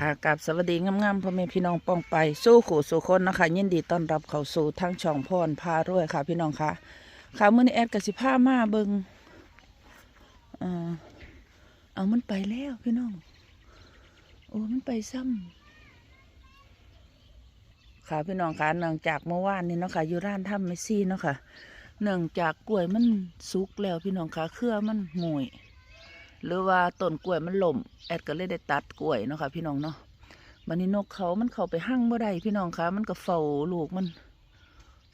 ค่ะกับสวัสดีงามๆพ่อแม่พี่น้องป้องไปสู้ขู่สู่คนนะคะยินดีต้อนรับเข้าสู่ทั้งช่องพรพารวยค่ะพี่น้องค่ะค่ะมื้อนี้แอดกสิพามาเบิงเอ่อเอามันไปแล้วพี่น้องโอ้มันไปซ้ำค่ะพี่น้องค่ะเนื่องจากเมื่อวานนี้เนาะค่ะอยู่ร้านถ้ำเมซี่เนาะค่ะเนื่องจากกล้วยมันสุกแล้วพี่น้องค่ะเครือมันหงวย หรือว่าต้นกล้วยมันล่มแอดก็เลยได้ตัดกล้วยเนาะค่ะพี่น้องเนาะบันนี้นกเขามันเข้าไปหั่งบ่ได้พี่น้องคะมันก็เฝ้าลูกมัน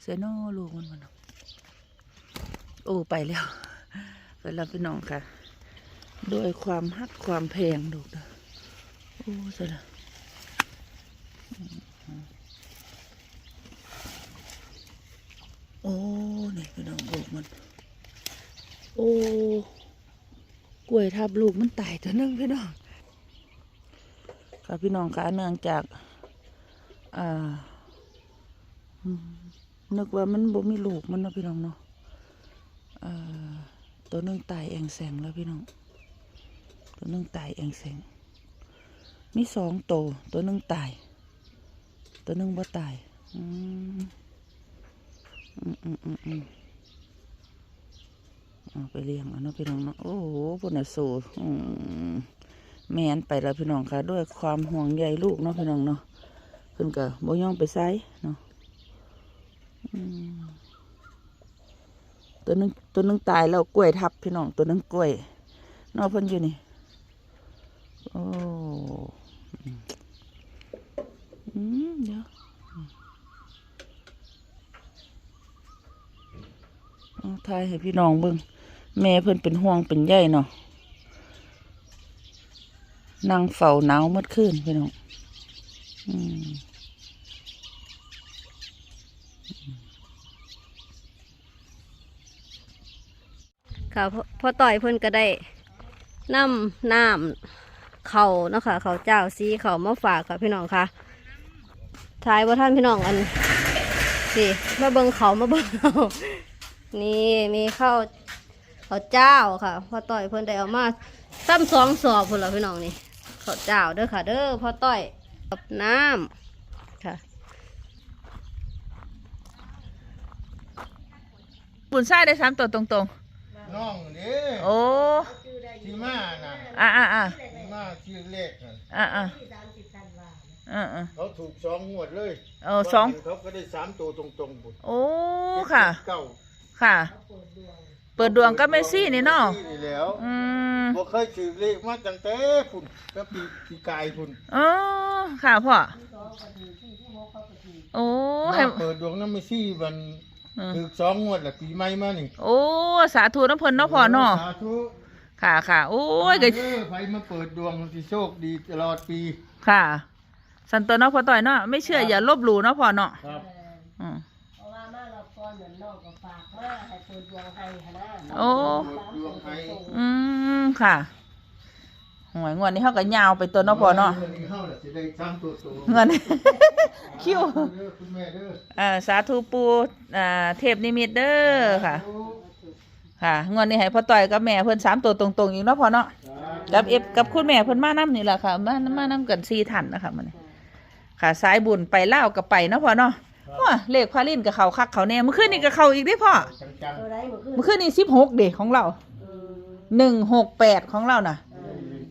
เซโนลูกมันมันโอ้ไปแล้วไปแล้วพี่น้องค่ะด้วยความฮักความแพงดูกเด้อโอ้เสร็จแล้วโอ้นี่พี่น้องลูกมัน โอ้ กล้วยทับลูกมันตายตัวนึงพี่น้องค่ะพี่น้องคะเนื่องจาก อ่านึกว่ามันบ่มีลูกมันเนาะพี่น้องเนาะตัวนึงตายเองแสงแล้วพี่น้อง ตัวนึงตายเองแสง มีสองตัวตัวนึงตาย ตัวนึงบ่ตาย อืมอืมอืมอืม เอาไปเลี้ยงเอาเนาะพี่น้องเนาะโอ้โหพุ่นน่ะสูแมนไปแล้วพี่น้องค่ะ ด้วยความห่วงใยลูกเนาะพี่น้องเนาะเพิ่นก็บ่ย่องไปไสเนาะตัวนึงตัวนึงตายแล้วกล้วยทับพี่น้องตัวนึงกล้วยเนอกเพิ่นอยู่นี่โอ้อืมเดี๋ยวเอาทายให้พี่น้องเบิ่ง แม่เพิ่นเป็นห่วงเป็นใยเนาะนั่งเฝ้าหนาวเมื่อคืนพี่น้องค่ะพอพอต่อยเพิ่นก็ได้น้ำน้ำเขาเนาะค่ะเขาเจ้าซีเขามาฝากค่ะพี่น้องค่ะทายว่าท่านพี่น้องอันสิมาเบิงเขามาเบิงเอานี่มีข้าว ข้าวเจ้าค่ะพอต่อยเพิ่นได้เอามาซ้ำสองสอบพุ่นละพี่น้องนี่ข้าวเจ้าเด้อค่ะ เด้อพอต่อยกับน้ำค่ะบุญไส้ได้สามตัวตรงน้องนี่ๆ โอ้ ที่มาน่ะอะอะอะที่มาชื่อเลขน่ะอะอะอะอะเขาถูกสองงวดเลยเออสอง เขาก็ได้สามตัวตรงๆบุญโอ้ ค่ะเก้าค่ะ เปิดดวงก็ไม่ซี่นี่เนาะที่แล้วอืมบ่เคยถือเลขมาตั้งแต่พุ่นก็ปีปีกายพุ่นอ๋อค่ะพ่อโอ้ให้มาเปิดดวงน้ำไม่ซี่มันเออถือสองงวดแหละปีใหม่มานี่โอ้สาธุน้ำเพลินเนาะพ่อเนาะสาธุค่ะค่ะโอ้ยก็เออใครมาเปิดดวงที่โชคดีตลอดปี ค่ะ สันตัวเนาะพ่อต่อยเนาะไม่เชื่ออย่าลบหลู่เนาะพ่อเนาะครับอืม ก็ฝากมาให้เปิดดวงให้หนนะโอ้เปิดดวงให้ อืมค่ะหวยงวดนี้เขาก็ยาวไปตัวเนาะพ่อเนาะงิเฮาน่ะสิได้สามตัวโตเงิน คิวเด้อคุณแม่เด้ออ่าสาธุปูอ่าเทพนิมิตเด้อค่ะ ค่ะงวดนี้ให้พ่อต่อยกับแม่เพิ่นสามตัวตรงๆอีกเนาะพ่อเนาะกับเอฟกับคุณแม่เพิ่นมานํนี่แหละค่ะมามานํกันสี่ท่านนะคะมันค่ะสายบุญไปเล่าวกับไปเนาะพ่อเนาะ ว่าเลขพาลินกับเขาคักเขาแน่เมื่อคืนนี้ก็เข้าอีกเด้พ่อจังตัวไรมันขึ้นเมื่อคืนนี้สิบหกเด็กของเราหนึ่งหกแปดของเราน่ะ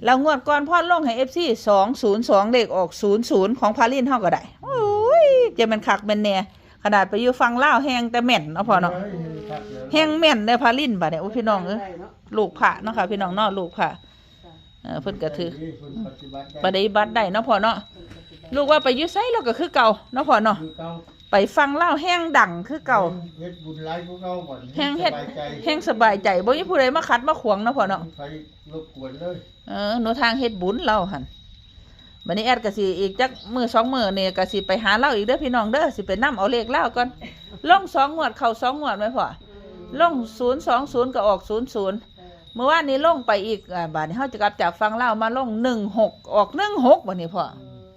แล้วงวดก่อนพ่อลงให้เอฟซีสองศูนย์สองเลขออกศูนย์ศูนย์ของพาลินเท่าก็ได้โอ้ยจะเป็นคักเป็นแน่ขนาดไปอยู่ฟังเล่าวแหงแต่แม่นเนาะพ่อเนาะแห้งแม่นเด้อพาลินบัดเนี่ยโอ้พี่น้องเอ้ยลูกพระเนาะค่ะพี่น้องเนาะลูกพระเออเพิ่นก็ถือปฏิบัติได้เนาะพ่อเนาะลูกว่าไปอยู่ไสเราก็คือเก่าเนาะพ่อเนาะ คือเก่า ไปฟังเล่าแห้งดังคือเก่าเฮ็ดบุญหลายกว่าเก่าบ่แห้งเฮ็ดสบายใจแห้งสบายใจบ่มีผู้ใดมาขัดมาขวางเนาะพ่อเนาะไปรบกวนเลยเออหนูทางเฮ็ดบุญเราหั่นบัดนี้แอดก็สิอีกจักมื้อสองมื้อนี่ก็สิไปหาเราอีกเด้อพี่น้องเด้อสิไปนํเอาเลขเล่าก่อนลงสองงวดเข้าสองงวดไหมพ่อลง020ก็ออก00เมื่อวานนี้ลงไปอีกอ่าบาทนี้เขาจะกลับจากฟังเล่าวมาลงหนึ่งหกออกหนึ่งหกวันนี้พ่อ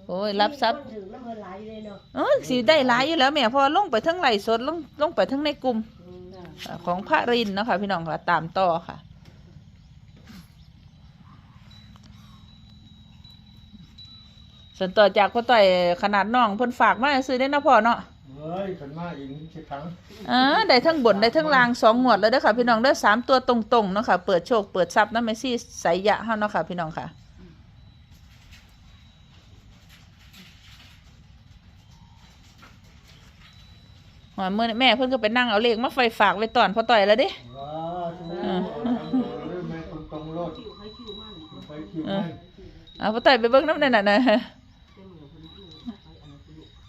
โอ้ยรับทรัพย์ถึงน้ำเพิ่นหลายอยู่เลยเนาะเออสิได้หลายอยู่แล้วแม่เพอลงไปทั้งไหลฟ์สดลงลงไปทั้งในกลุ่มอ่าของพระรินทร์เนาะค่ะพี่น้องค่ะตามต่อค่ะสส่วนต่อจากพ่อต่อยขนาดน้องเพิ่นฝากมาซื้อได้นะพ่อเนาะ เฮ้ยขันมาอีกนี่ใช่ครั้งอ่าได้ทั้งบนได้ทั้งล่างสองงวดแล้วเด้อค่ะพี่น้องเด้อสามตัวตรงๆเนาะค่ะเปิดโชคเปิดทรัพย์น้ำเมซี่ใสยะเฮาเนาะค่ะพี่น้องค่ะ หอยมือนี่แม่เพิ่นก็ไปนั่งเอาเลขมาไฟฝากไว้ตอนพ่อต่อยแล้วเด้ว้าถูกเอาทางเดินแม่ตรงตรงๆรถไปคิวมันเอาพ่อต่อยไปเบิ่งน้ำนั่นน่ะนะ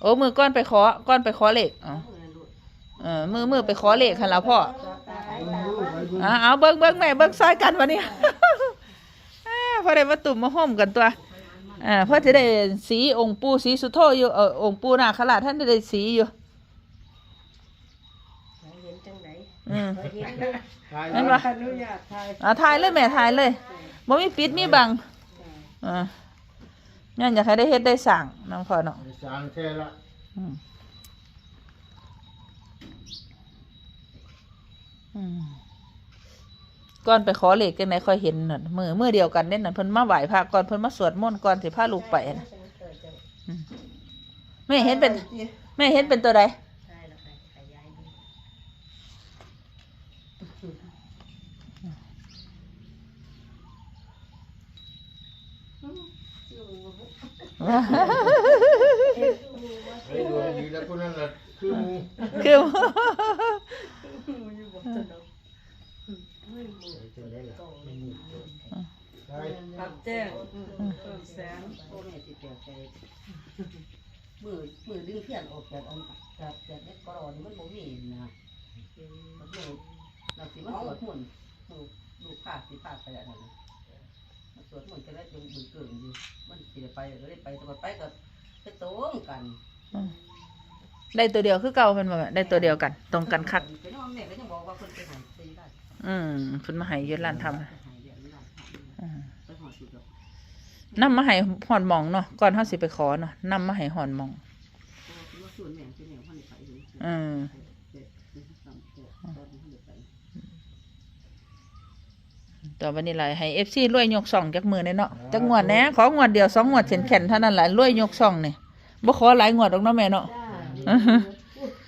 โอ้มือก้อนไปขอก้อนไปขอเลขเอาเออมือมือไปขอเลขคันละพ่ออ่าเอาเบิ้งเบิ้งแม่เบิ้งซอยกันวะเนี่ยอ่าพอได้มาตุ่มมาห่มกันตัวอ่าเพื่อจะได้สีองค์ปู่สีสุโธอยู่เออองค์ปู่นาคราชท่านได้สีอยู่ เห็น จังไหนอืมเห็นเลยถ่ายนั่นไว้วะอ่าถ่ายเลยแม่ถ่ายเลยบ่มีปิดมีบังอ่างั้นอยากให้ได้เฮ็ดได้สั่งน้องพ่อเนาะสางแค่ละอืมอืมก่อนไปขอเลขกันไหนค่อยเห็นน่ะมือมือเดียวกันเด่นน่ะเพิ่นมาไหว้พระก่อนเพิ่นมาสวดมนต์ก่อนสิพาลูกไปน่ะแม่เห็นเป็นแม่เห็นเป็นตัวใด ใช่แล้วค่ะขยายดู ไอ้ดวงดีแล้วคนนั้นแหละคือหมูคือจังไดล่ะไม่มีใช่รับแจ้งเพิ่มแสนพ่อแม่ติดเตียงใจมือมือดึงเทียนออกจากอันจากจากเล็กกรอนี่มันบ่มีนะมันมือเราสิมันสวดมนต์มือลูกพาสิพาไปอันนั้นมัน สวดมนต์ก็ได้ยังบึงเกินอยู่มันสิได้ไปก็ได้ไปแต่ว่าไปก็ไปตรงกันได้ตัวเดียวคือเก่าเป็นบ่แม่ได้ตัวเดียวกัน ตรงกันคัก ไปน้องแม่ก็ยังบอกว่าเพิ่นไปหาตีได้อืมเพิ่นมาให้ยืนร้านทำไปหาเดี๋ยวนี้ล่ะอืมไปหอดจุดดอกนำมาให้หอนหมองเนาะก่อนเฮาสิไปขอเนาะนำมาให้หอนหมอง เพราะว่าคิดว่าส่วนแม่เป็นแนวพันธุ์ไปเลยอืม เด็ดเด็ดซ้ำเด็ดตอนนี้พันธุ์ไป ต่อวันนี้หลายให้ FC รวยยกซ่องจักมือแน่เนาะจักงวดแหน่ของวดเดียวสองงวดแข็งๆเท่านั้นแหละรวยยกซ่องนี่บ่ขอหลายงวดดอกเนาะแม่เนาะ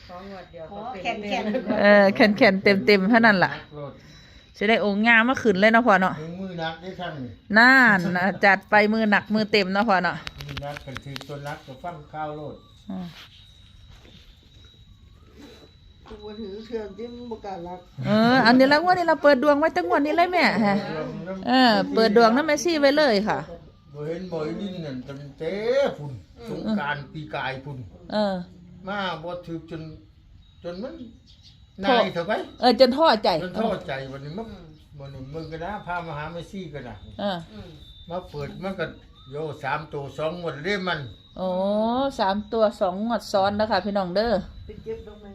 สองงวดเดียวขอก็แข็เป็นงแข็งเออแข็งๆเต็มๆเท่านั้นล่ะรถสิได้องค์งามมาขึ้นเลยเนาะพ่อเนาะถึงมือนักได้ทั้งนี่น่านนะจัดไปมือหนักมือเต็มเนาะพ่อเนาะมือนักกันคือตัวนักก็ฟังข้าวโลดอืม ตัวถือเถื่อนที่มันบกล้ารับเอออันนี้ละงวดนี้เราเปิดดวงไว้จังงวดนี้เลยแม่ฮะรวมน้ำเออเปิดดวงน้ำแมซี่ไว้เลยค่ะ บ่เห็นบ่อยดินนั่นจนเต้พุ่นสงกรารปีกายพุ่นเออ มาบ่ถึกจน จนมันนายเถอะไปเออจนท้อใจจนท้อใจวันนี้มันวันนี้มึงก็นะพามาหาเมสซี่ก็นะเออมาเปิดมันก็โยสามตัวสองหมดเรียมัน โอ้สามตัวสองงวดซ้อนนะคะพี่น้องเด้อไปเก็บดอกไม้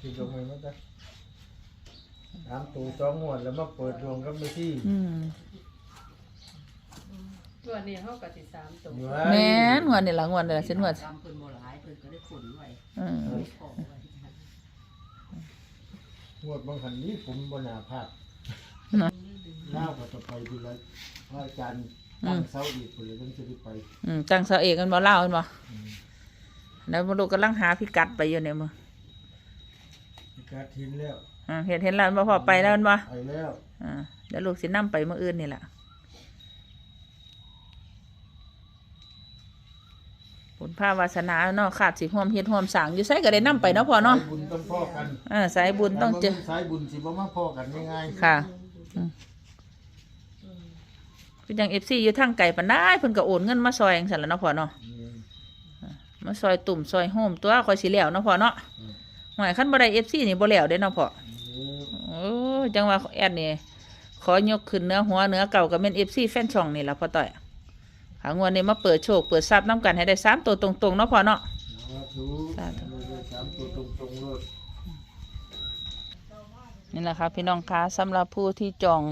ที่ลงไปมันก็สามตัวสองหมดแล้วมาเปิดดวงกับเมสซี่อืมตัวนี้เขาก็สิสามตัวแม่นงวดนี่ละงวดนี่ละเส้นงวดตามเพิ่นบ่หลายเพิ่นก็ได้ขนไว้อืมขอไว้งวดบางคันนี้ผมบนาพลาดเนาะเล่าก็จะไปทีละพระอาจารย์ตั้งเสาอีกคนเลยต้องจะได้ไปอืมจังเสาเอกกันบ่เล่ากันบ่ แล้วมาลูกกำลังหาพิกัดไปอยู่เนี่ยมึงมีการทิ้นแล้วอ่าเห็นเห็นแล้วบ่พอไปแล้วแม่นบ่ไปแล้วอ่าเดี๋ยวลูกสินํไปมื้ออื่นนี่แหละบุญภาวาสนาเนาะขาดสิห่วมเฮ็ดห่วมสร้างอยู่ไสก็ได้นํไปเนาะพ่อเนาะสยบุญต้องพ่อกันเออสายบุญต้องเจอสายบุญสิบ่มาพ่อกันง่ายๆค่ะอืมคือจัง FC อยู่ทางไกลปานใดเพิ่นก็โอนเงินมาซอยจังซั่นล่ะเนาะพ่อเนาะอื มมาซอยตุ่มซอยโฮมตัวคอยสิแล้วเนาะพ่อเนาะหมายคันบ่ได้ FC นี่บ่แล้วเด้เนาะพ่อโอ้ยจังว่าแอดนี่ขอยกขึ้นเนื้อหัวเนื้อเก่ากับเม่นเอฟซีแฟนช่องนี่ละพ่อต่อยหางวนนี้มาเปิดโชคเปิดทรัพย์น้ำกันให้ได้สามตัวตรงๆเนาะพ่อเนาะสาธุสามตัวตรงๆเลยนี่แหละค่ะพี่น้องคะสำหรับผู้ที่จอง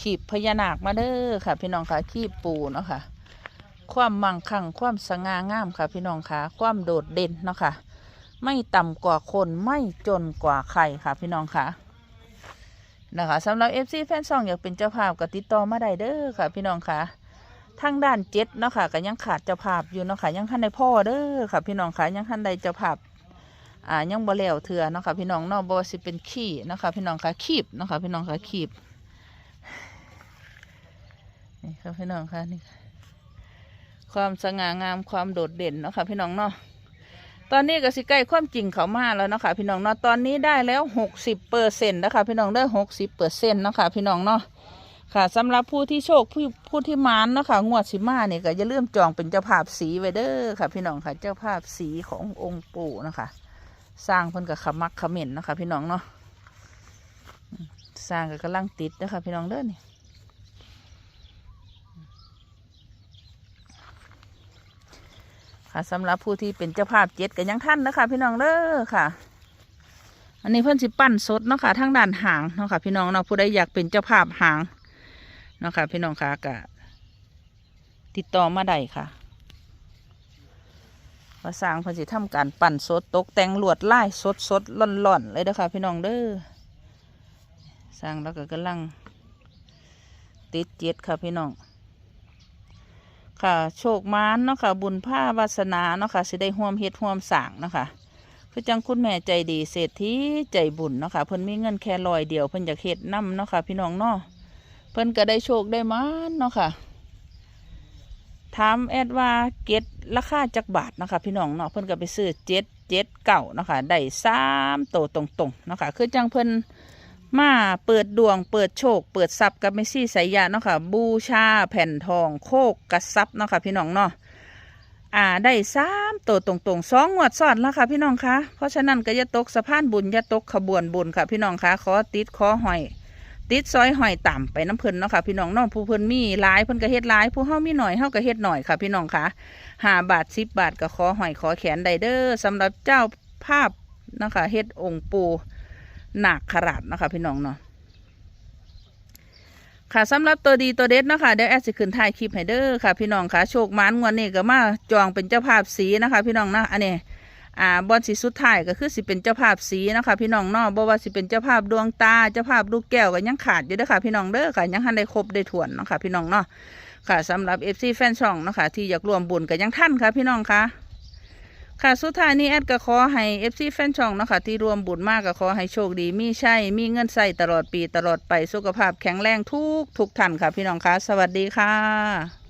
ขีบพญานาคมาเด้อค่ะ พี่น้องคะขีบปูเนาะค่ะ ความมั่งคั่งความสง่างามค่ะ พี่น้องคะความโดดเด่นเนาะค่ะ ไม่ต่ำกว่าคนไม่จนกว่าใครค่ะ พี่น้องคะนะคะสำหรับ FC แฟนซองอยากเป็นเจ้าภาพก็ติดต่อมาได้เด้อค่ะ พี่น้องคะทางด้านเจ็ดเนาะค่ะก็ยังขาดเจ้าภาพอยู่เนาะค่ะยังทันได้พ่อเด้อค่ะ พี่น้องค่ะยังทันได้เจ้าภาพอ่ายังบ่แล้วเถื่อเนาะค่ะพี่น้องเนาะบ่ว่าสิเป็นขี้เนาะค่ะพี่น้องค่ะคีบเนาะค่ะพี่น้องค่ะคีบนี่ค่ะพี่น้องค่ะนี่ค่ะ ความสง่างามความโดดเด่นเนาะค่ะพี่น้องเนาะตอนนี้ก็สิใกล้ความจริงเขามาแล้วเนาะค่ะพี่น้องเนาะตอนนี้ได้แล้วหกสิบเปอร์เซ็นต์นะคะพี่น้องได้หกสิบเปอร์เซ็นต์เนาะค่ะพี่น้องเนาะค่ะสำหรับผู้ที่โชคผู้ผู้ที่มานเนาะค่ะงวดสิมาเนี่ยก็อย่าลืมจองเป็นเจ้าภาพสีไว้เด้อค่ะ พี่น้องค่ะ เจ้าภาพสีขององค์ปู่นะคะ สร้างเพิ่นกับขมักเขม่นนะคะ พี่น้องเนาะสร้างก็กำลังติดนะคะพี่น้องเด้อนี่ ค่ะสำหรับผู้ที่เป็นเจ้าภาพเจ็ดกันยังท่านนะคะพี่น้องเด้อค่ะ อันนี้เพิ่อนสิปั้นสดเนาะค่ะทางด้านหางเนาะค่ะพี่น้องเนาะผู้ใดอยากเป็นเจ้าภาพหางเนาะค่ะพี่น้องค่ะก็ติดต่อมาได้ค่ะว่าสร้างเพิ่นสิทำการปั้นสดตกแต่งลวดลายสดสดๆล่อนๆเลยเด้อค่ะพี่น้องเด้อสร้างแล้วก็กำลังติดเจ็ดค่ะพี่น้อง ค่ะ โชคมานเนาะค่ะ บุญผ้าวาสนาเนาะค่ะสิได้ห่วมเฮ็ดห่วมสร้างเนาะค่ะคือจังคุณแม่ใจดีเศรษฐีใจบุญเนาะค่ะเพิ่นมีเงินแค่ลอยเดียวเพิ่นอยากเฮ็ดนํเนาะค่ะ พี่น้องเนาะเพิ่นก็ได้โชคได้มานเนาะค่ะถามแอดว่าเก็ดราคาจักบาทเนาะค่ะพี่น้องเนาะเพิ่นก็ไปซื้อเจ็ดเจ็ดเก่าเนาะค่ะได้สามโตตรงๆเนาะค่ะคือจังเพิ่น มาเปิดดวงเปิดโชค เปิดทรัพย์กับเมซี่สายยาเนาะค่ะ บูชาแผ่นทองโคกกระซับเนาะค่ะพี่น้องเนาะอ่าได้สามตัวตรงๆสองงวดซ้อนแล้วค่ะพี่น้องคะเพราะฉะนั้นก็อย่าตกสะพานบุญอย่าตกขบวนบุญค่ะพี่น้องคะขอติดขอหอย ติดซอยหอยต่ำไปน้ำเพลินเนาะค่ะพี่น้องเน้องผู้เพลินมีหลายเพลินก็เฮ็ดหลายผู้เฮามีหน่อยเฮาก็เฮ็ดหน่อยค่ะพี่น้องคะหาบาทสิบบาทก็ขอหอยขอแขนไดเด้อสำหรับเจ้าภาพนะคะเฮ็ดองค์ปู หนักขราดนะคะพี่น้องเนาะค่ะสำหรับตัวดีตัวเด็ดเนาะคะเดี๋ยวแอดสิขึ้นถ่ายคลิปให้เด้อค่ะ พี่น้องค่ะโชคมันงวดนี้ก็มาจองเป็นเจ้าภาพสีนะคะ พี่น้องนะอันนี้อ่าบอลสีสุดท้ายก็คือสิเป็นเจ้าภาพสีนะคะ พี่น้องเนาะบ่ว่าสิเป็นเจ้าภาพดวงตาเจ้าภาพลูกแก้วก็ยังขาดอยู่เด้อค่ะ พี่น้องเด้อค่ะยังทันได้ครบได้ถ่วนเนาะค่ะพี่น้องเนาะค่ะสำหรับ FC แฟนช่องเนาะค่ะที่อยากร่วมบุญก็ยังท่านค่ะ พี่น้องค่ะ ค่ะสุดท้ายนี้แอดก็ขอให้ FC แฟนช่องเนาะค่ะที่รวมบุญมากก็ขอให้โชคดีมีใช่มีเงินใส่ตลอดปีตลอดไปสุขภาพแข็งแรงทุกทุกท่านค่ะพี่น้องคะสวัสดีค่ะ